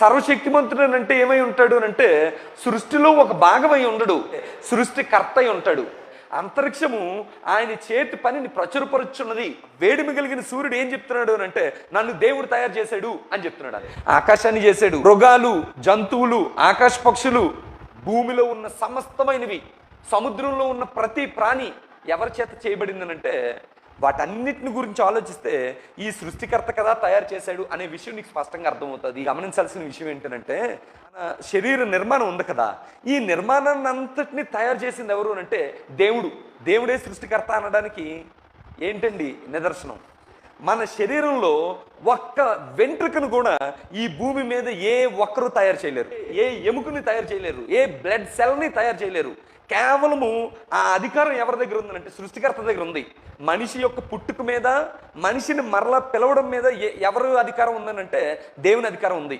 సర్వశక్తిమంతుడు అంటే ఏమై ఉంటాడు అంటే సృష్టిలో ఒక భాగమై ఉండడు సృష్టికర్త అయి ఉంటాడు. అంతరిక్షము ఆయన చేతి పనిని ప్రచురపరుచున్నది. వేడిమి కలిగిన సూర్యుడు ఏం చెప్తున్నాడు అని అంటే నన్ను దేవుడు తయారు చేశాడు అని చెప్తున్నాడు ఆకాశాన్ని చేశాడు. మృగాలు జంతువులు ఆకాశ పక్షులు భూమిలో ఉన్న సమస్తమైనవి సముద్రంలో ఉన్న ప్రతి ప్రాణి ఎవరి చేత చేయబడిందనంటే వాటన్నిటిని గురించి ఆలోచిస్తే ఈ సృష్టికర్త కదా తయారు చేశాడు అనే విషయం నీకు స్పష్టంగా అర్థమవుతుంది. గమనించాల్సిన విషయం ఏంటంటే మన శరీర నిర్మాణం ఉంది కదా. ఈ నిర్మాణాన్ని అంతటిని తయారు చేసింది ఎవరు అంటే దేవుడు. దేవుడే సృష్టికర్త అనడానికి ఏంటండి నిదర్శనం? మన శరీరంలో ఒక్క వెంట్రుకను కూడా ఈ భూమి మీద ఏ ఒక్కరు తయారు చేయలేరు. ఏ ఎముకని తయారు చేయలేరు. ఏ బ్లడ్ సెల్ని తయారు చేయలేరు. కేవలము ఆ అధికారం ఎవరి దగ్గర ఉందంటే సృష్టికర్త దగ్గర ఉంది. మనిషి యొక్క పుట్టుక మీద మనిషిని మరలా పిలవడం మీద ఎ- ఎవరు అధికారం ఉందనంటే దేవుని అధికారం ఉంది.